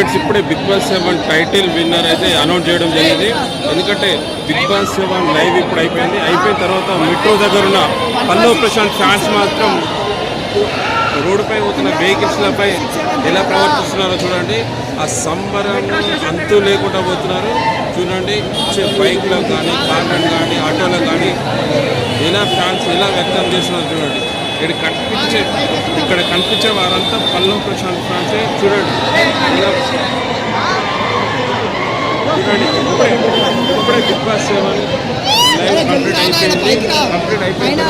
Friends ఇప్పుడే Bigg Boss seven title winner అయితే announce చేయడం జరిగింది. ఎందుకంటే బిగ్ బాస్ సెవెన్ లైవ్ ఇప్పుడు అయిపోయింది. అయిపోయిన తర్వాత మెట్రో దగ్గర ఉన్న పల్లవ్ ప్రశాంత్ ఫ్యాన్స్ మాత్రం రోడ్డుపై పోతున్న వెహికల్స్లపై ఎలా ప్రవర్తిస్తున్నారో చూడండి. ఆ సంబరం అంతు లేకుండా పోతున్నారు. చూడండి వచ్చే బైక్లకు కానీ కార్లకు కానీ ఆటోలకు కానీ ఎలా ఫ్యాన్స్ ఎలా వ్యక్తం చేస్తున్నారు చూడండి. ఇక్కడ కనిపించే ఇక్కడ కనిపించే వారంతా పల్లవ్ ప్రశాంత్ ఫ్యాన్సే చూడండి. చూడండి. ఇప్పుడే ఇప్పుడే Bigg Boss seven live complete అయిపోయింది. కంప్లీట్ అయిపోయిన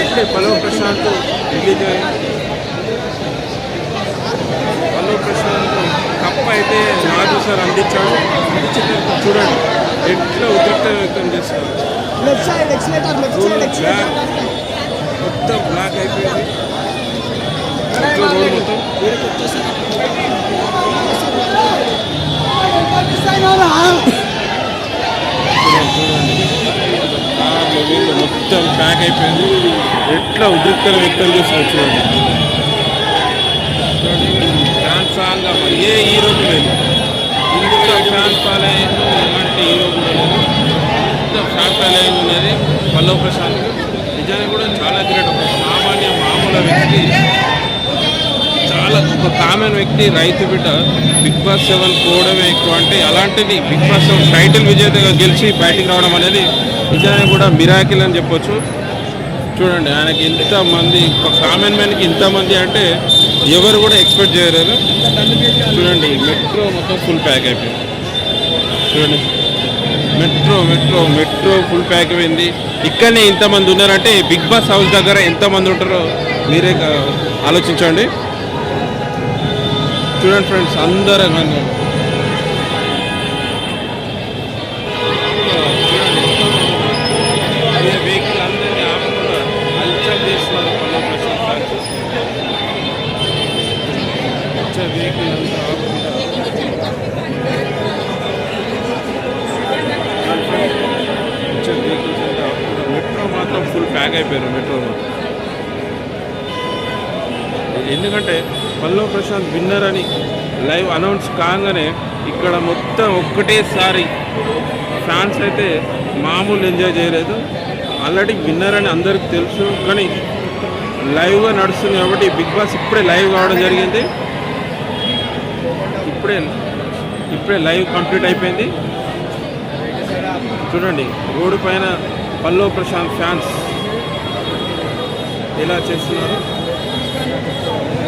ఇప్పుడే పల్లవ్ ప్రశాంత్ రిలీజ్ అయ్యి పల్లవ్ ప్రశాంత్ కప్ అయితే నాజు సార్ అందించాడు. అందించిన చూడండి. ఎట్లా ఉద్రిక్త వ్యక్తం చేస్తారు మొత్తం బ్లాక్ అయిపోయింది. మొత్తం. రోడ్ మొత్తం మొత్తం ప్యాక్ అయిపోయింది. ఎట్లా ఉద్రిక్తలు వ్యక్తం చేసి వచ్చింది ఫ్యాన్స్ ఫ్యాన్ ఏ హీరో లేదు. ఇందులో ఫ్యాన్స్ ఫాలోయింగ్ ఎలాంటి హీరో కూడా లేదు. మొత్తం ఫ్యాన్ ఫాలోయింగ్ ఉన్నది. పల్లవ ప్రశాంత్ నిజానికి కూడా చాలా గ్రేట్ ఒక సామాన్య వ్యక్తి. చాలా ఒక కామన్ వ్యక్తి రైతు బిడ్డ. బిగ్ బాస్ సెవెన్ పోవడమే ఎక్కువ అంటే అలాంటిది బిగ్ బాస్ సెవెన్ టైటిల్ విజేతగా గెలిచి బయటికి రావడం అనేది నిజానికి కూడా మిరాకిల్ అని చెప్పొచ్చు. చూడండి ఆయనకి ఇంతమంది కామన్ మ్యాన్కి ఇంతమంది అంటే ఎవరు కూడా ఎక్స్పెక్ట్ చేయలేరు చూడండి మెట్రో మొత్తం ఫుల్ ప్యాక్ అయిపోయింది. చూడండి. Metro metro metro full pack అయింది ఇక్కడనే ఇంతమంది ఉన్నారంటే బిగ్ బాస్ హౌస్ దగ్గర ఎంతమంది ఉంటారో మీరే ఆలోచించండి. చూడండి ఫ్రెండ్స్ అందరూ నన్ను వెహికల్ అందరినీ ఆపకుండా హల్చల్ చేస్తున్నారు పల్లె ప్రశాంత్ ఫ్యాన్స్ వెహికల్ అంతా ఆపకుండా వెహికల్స్ అంతా మెట్రో మాత్రం ఫుల్ ప్యాక్ అయిపోయారు మెట్రో మాత్రం ఎందుకంటే పల్లవ ప్రశాంత్ విన్నర్ అని లైవ్ అనౌన్స్ కాగానే ఇక్కడ మొత్తం ఒక్కటేసారి ఫ్యాన్స్ అయితే మామూలు ఎంజాయ్ చేయలేదు. ఆల్రెడీ విన్నర్ అని అందరికి తెలుసు కానీ లైవ్గా నడుస్తుంది కాబట్టి బిగ్ బాస్ ఇప్పుడే లైవ్ కావడం జరిగింది. ఇప్పుడే ఇప్పుడే లైవ్ కంప్లీట్ అయిపోయింది. చూడండి రోడ్డు పైన పల్లవ్ ప్రశాంత్ ఫ్యాన్స్ ఎలా చేస్తున్నారు. Thank you.